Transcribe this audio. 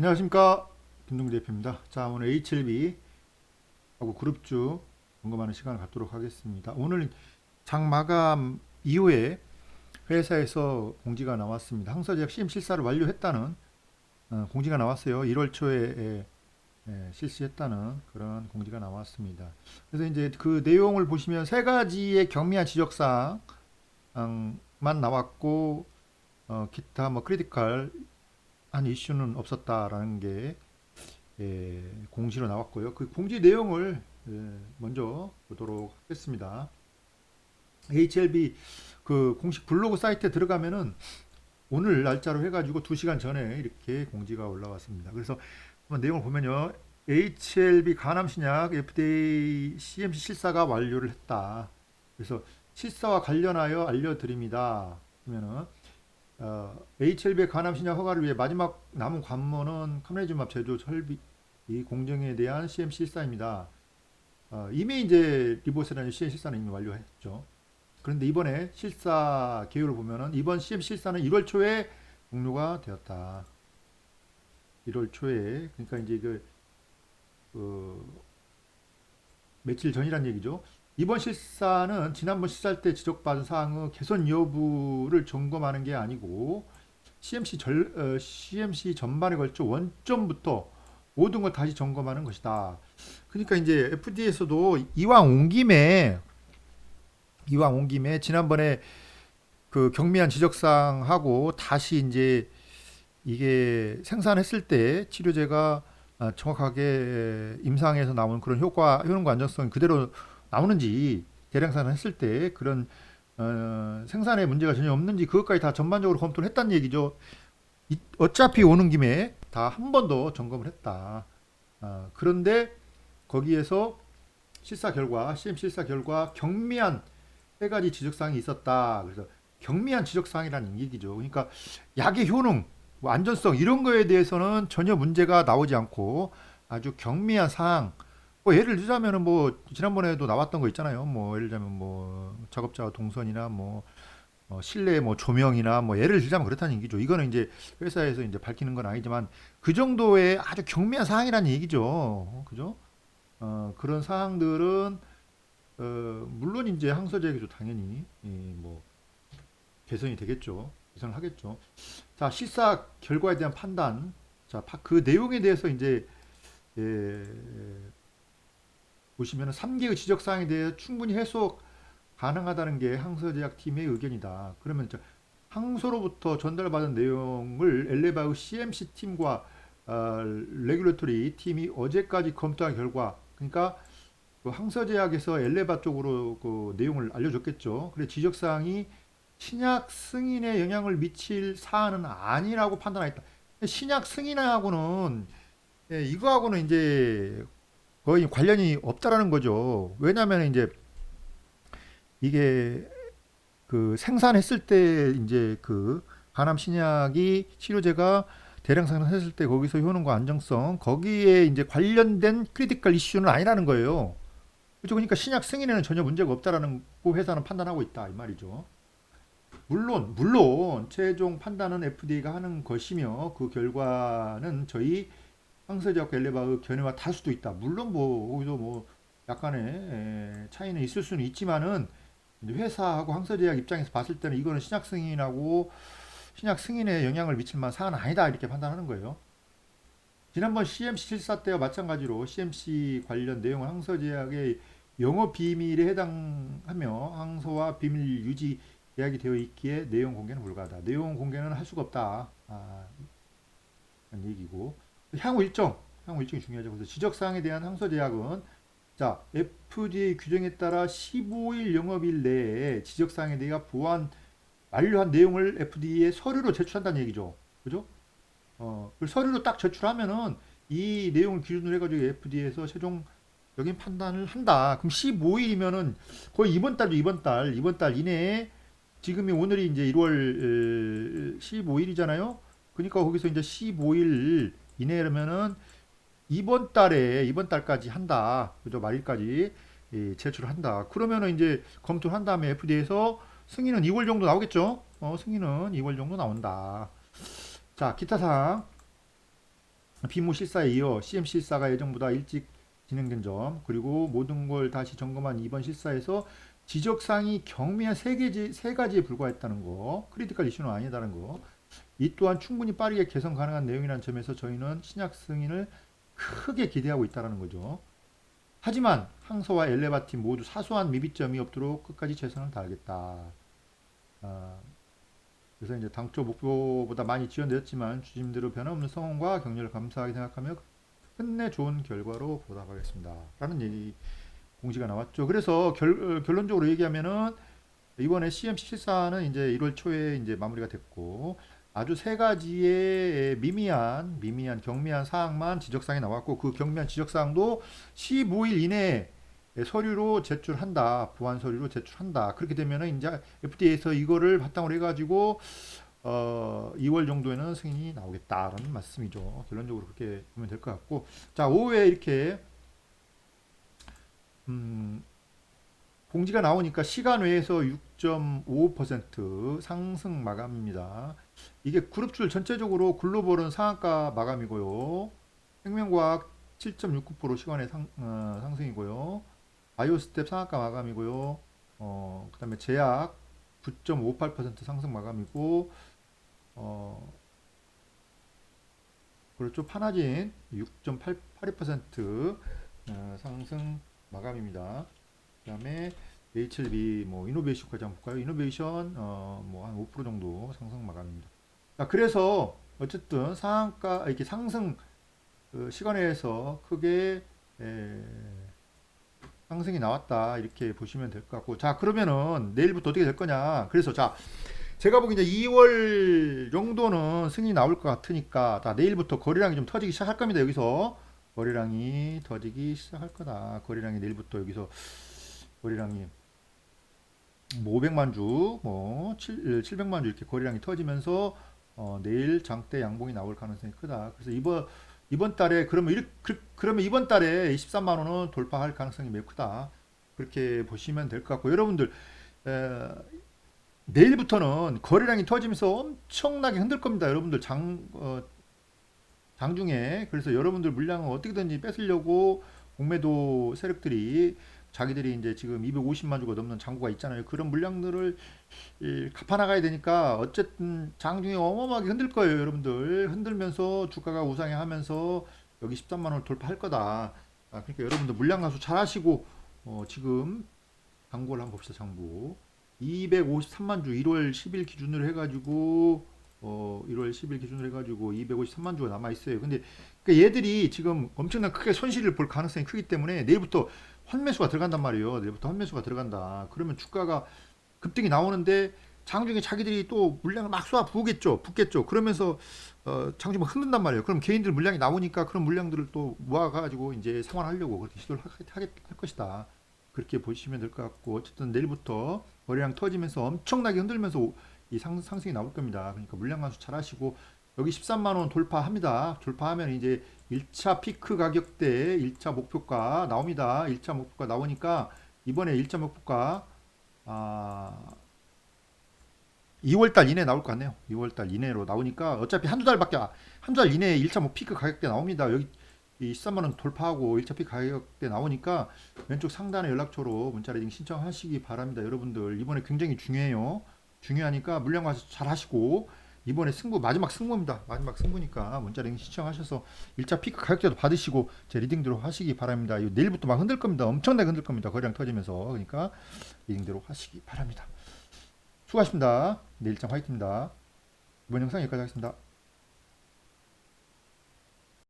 안녕하십니까 김동기 대표입니다. 자 오늘 HLB 하고 그룹주 점검하는 시간을 갖도록 하겠습니다. 오늘 장 마감 이후에 회사에서 공지가 나왔습니다. 항서제약 시험 실사를 완료했다는 어, 공지가 나왔어요. 1월 초에 실시했다는 그런 공지가 나왔습니다. 그래서 이제 그 내용을 보시면 세 가지의 경미한 지적사항만 나왔고 어, 기타 뭐 크리티컬 한 이슈는 없었다라는 게 예, 공지로 나왔고요. 그 공지 내용을 예, 먼저 보도록 하겠습니다. HLB 그 공식 블로그 사이트에 들어가면은 오늘 날짜로 해가지고 2시간 전에 이렇게 공지가 올라왔습니다. 그래서 한번 내용을 보면요. HLB 간암신약 FDA CMC 실사가 완료를 했다. 그래서 실사와 관련하여 알려드립니다. 그러면은 어, HLB 간암신약 허가를 위해 마지막 남은 관문은 카메라즘압 제조 설비 이 공정에 대한 CM 실사입니다. 어, 이미 이제 리보스라는 CM 실사는 이미 완료했죠. 그런데 이번에 실사 계획을 보면은 이번 CM 실사는 1월 초에 종료가 되었다. 1월 초에 그러니까 이제 그, 그 며칠 전이란 얘기죠. 이번 실사는 지난번 실사할 때 지적받은 사항의 개선 여부를 점검하는 게 아니고 CMC 절, 어, CMC 전반에 걸쳐 원점부터 모든 걸 다시 점검하는 것이다. 그러니까 이제 FDA에서도 이왕 온 김에 이왕 온 김에 지난번에 그 경미한 지적사항하고 다시 이제 이게 생산했을 때 치료제가 아, 정확하게 임상에서 나오는 그런 효과, 효능과 안정성이 그대로 나오는지 대량 생산했을 때 그런 어, 생산에 문제가 전혀 없는지 그것까지 다 전반적으로 검토를 했다는 얘기죠. 이, 어차피 오는 김에 다 한 번 더 점검을 했다. 아, 그런데 거기에서 실사 결과, CM 실사 결과 경미한 세 가지 지적사항이 있었다. 그래서 경미한 지적사항이라는 얘기죠. 그러니까 약의 효능, 뭐 안전성 이런 거에 대해서는 전혀 문제가 나오지 않고 아주 경미한 사항. 뭐 예를 들자면은 뭐 지난번에도 나왔던 거 있잖아요. 뭐 예를 들자면 뭐 작업자 동선이나 뭐 어, 실내 뭐 조명이나 뭐 예를 들자면 그렇다는 얘기죠. 이거는 이제 회사에서 이제 밝히는 건 아니지만 그 정도의 아주 경미한 사항이라는 얘기죠. 어, 그죠? 어, 그런 사항들은 어, 물론 이제 항서제약에도 당연히 이, 뭐 개선이 되겠죠. 개선을 하겠죠. 자, 실사 결과에 대한 판단. 자, 파- 그 내용에 대해서 이제 예, 보시면은 3개의 지적 사항에 대해 충분히 해석 가능하다는 게 항서제약 팀의 의견이다. 그러면 저 항소로부터 전달받은 내용을 엘레바우 CMC 팀과 어, 레귤레토리 팀이 어제까지 검토한 결과, 그러니까 그 항서제약에서 엘레바 쪽으로 그 내용을 알려줬겠죠. 그래 지적 사항이 신약 승인에 영향을 미칠 사안은 아니라고 판단하였다. 신약 승인하고는 예, 이거하고는 이제 거의 관련이 없다라는 거죠. 왜냐하면 이제 이게 그 생산했을 때 이제 그 간암 신약이 치료제가 대량 생산했을 때 거기서 효능과 안정성 거기에 이제 관련된 크리티컬 이슈는 아니라는 거예요. 그렇죠. 그러니까 신약 승인에는 전혀 문제가 없다라는 고 회사는 판단하고 있다 이 말이죠. 물론 물론 최종 판단은 FDA가 하는 것이며 그 결과는 저희 항서제약 엘레바의 견해와 다를 수도 있다. 물론 뭐 거기서 뭐 약간의 에, 차이는 있을 수는 있지만은 회사하고 항서제약 입장에서 봤을 때는 이거는 신약 승인하고 신약 승인에 영향을 미칠 만한 사안은 아니다 이렇게 판단하는 거예요. 지난번 CMC 실사 때와 마찬가지로 CMC 관련 내용은 항서제약의 영업 비밀에 해당하며 항소와 비밀 유지 계약이 되어 있기에 내용 공개는 불가하다. 내용 공개는 할 수가 없다. 아, 얘기고 향후 일정, 향후 일정이 중요하죠. 그래서 지적 사항에 대한 항소제약은 자 FDA 규정에 따라 15일 영업일 내에 지적 사항에 대해 보완 완료한 내용을 FDA에 서류로 제출한다는 얘기죠. 그죠? 어, 그 서류로 딱 제출하면은 이 내용을 기준으로 해가지고 FDA에서 최종적인 판단을 한다. 그럼 15일이면은 거의 이번 달도 이번 달, 이번 달 이내에 지금이 오늘이 이제 1월 15일이잖아요. 그러니까 거기서 이제 15일 이내라면은 이번 달에 이번 달까지 한다. 그죠? 말일까지 예, 제출한다. 그러면은 이제 검토를 한 다음에 FDA에서 승인은 2월 정도 나오겠죠? 어, 승인은 2월 정도 나온다. 자, 기타 사항. 비무 실사에 이어 CM 실사가 예정보다 일찍 진행된 점 그리고 모든 걸 다시 점검한 이번 실사에서 지적사항이 경미한 세 가지 세 가지에 불과했다는 거 크리티컬 이슈는 아니다는 거. 이 또한 충분히 빠르게 개선 가능한 내용이라는 점에서 저희는 신약 승인을 크게 기대하고 있다는 거죠. 하지만 항소와 엘레바팀 모두 사소한 미비점이 없도록 끝까지 최선을 다하겠다. 아, 그래서 이제 당초 목표보다 많이 지연되었지만 주심대로 변함없는 성원과 격려를 감사하게 생각하며 끝내 좋은 결과로 보답하겠습니다. 라는 얘기 공지가 나왔죠. 그래서 결, 어, 결론적으로 얘기하면은 이번에 CM14는 이제 1월 초에 이제 마무리가 됐고 아주 세 가지의 미미한 미미한 경미한 사항만 지적사항이 나왔고 그 경미한 지적사항도 15일 이내에 서류로 제출한다. 보완 서류로 제출한다. 그렇게 되면은 이제 FDA에서 이거를 바탕으로 해 가지고 어 2월 정도에는 승인이 나오겠다라는 말씀이죠. 결론적으로 그렇게 보면 될 것 같고 자 오후에 이렇게 음 공지가 나오니까 시간 외에서 6.55% 상승 마감입니다. 이게 그룹출 전체적으로 글로벌은 상한가 마감이고요. 생명과학 7.69% 시간의 상, 어, 상승이고요. 바이오스텝 상한가 마감이고요. 어, 그 다음에 제약 9.58% 상승 마감이고 어, 그렇죠. 파나진 6.82% 어, 상승 마감입니다. 그 다음에 HLB 뭐 이노베이션까지 한번 볼까요? 이노베이션 어, 뭐 한 5% 정도 상승 마감입니다. 자, 그래서 어쨌든 상한가 이렇게 상승 그 시간에서 크게 에, 상승이 나왔다 이렇게 보시면 될 것 같고 자 그러면은 내일부터 어떻게 될 거냐 그래서 자 제가 보기 이제 2월 정도는 승인이 나올 것 같으니까 자 내일부터 거래량이 좀 터지기 시작할 겁니다 여기서 거래량이 터지기 시작할 거다 거래량이 내일부터 여기서 거래량이 뭐 500만 주, 뭐 7, 700만 주 이렇게 거래량이 터지면서 어, 내일 장대 양봉이 나올 가능성이 크다. 그래서 이번 이번 달에 그러면 일, 그, 그러면 이번 달에 23만 원은 돌파할 가능성이 매우 크다. 그렇게 보시면 될 것 같고 여러분들 에, 내일부터는 거래량이 터지면서 엄청나게 흔들 겁니다. 여러분들 장 어, 장중에 그래서 여러분들 물량을 어떻게든지 뺏으려고 공매도 세력들이 자기들이 이제 지금 250만 주가 넘는 잔고가 있잖아요. 그런 물량들을 이, 갚아 나가야 되니까 어쨌든 장중에 어마어마하게 흔들 거예요, 여러분들. 흔들면서 주가가 우상향하면서 여기 13만 원을 돌파할 거다. 아, 그러니까 여러분들 물량 가수 잘 하시고 어, 지금 장고를 한번 봅시다, 장고. 253만 주 1월 10일 기준으로 해 가지고 어 1월 10일 기준으로 해가지고 253만 주가 남아 있어요. 근데 그 얘들이 지금 엄청난 크게 손실을 볼 가능성이 크기 때문에 내일부터 환매수가 들어간단 말이에요. 내일부터 환매수가 들어간다. 그러면 주가가 급등이 나오는데 장중에 자기들이 또 물량을 막 쏘아 부으겠죠. 붓겠죠. 그러면서 어, 장중에 막 흔든단 말이에요. 그럼 개인들 물량이 나오니까 그런 물량들을 또 모아가지고 이제 상환하려고 그렇게 시도를 하겠, 할 것이다. 그렇게 보시면 될 것 같고 어쨌든 내일부터 거래량 터지면서 엄청나게 흔들면서 이 상, 상승이 나올 겁니다. 그러니까 물량 간수 잘 하시고 여기 13만 원 돌파합니다. 돌파하면 이제 1차 피크 가격대 1차 목표가 나옵니다. 1차 목표가 나오니까 이번에 1차 목표가 아 2월 달 이내 나올 것 같네요. 2월 달 이내로 나오니까 어차피 한두 달밖에 아, 한두 달 이내에 1차 목 피크 가격대 나옵니다. 여기 이 13만 원 돌파하고 1차 피크 가격대 나오니까 왼쪽 상단에 연락처로 문자 레딩 신청하시기 바랍니다. 여러분들 이번에 굉장히 중요해요. 중요하니까 물량 가서 잘 하시고 이번에 승부 마지막 승부입니다. 마지막 승부니까 문자 레딩 신청하셔서 1차 피크 가격대도 받으시고 제 리딩대로 하시기 바랍니다. 이거 내일부터 막 흔들 겁니다. 엄청나게 흔들 겁니다. 거래량 터지면서 그러니까 리딩대로 하시기 바랍니다. 수고하십니다. 내일장 화이트입니다. 이번 영상 여기까지 하겠습니다.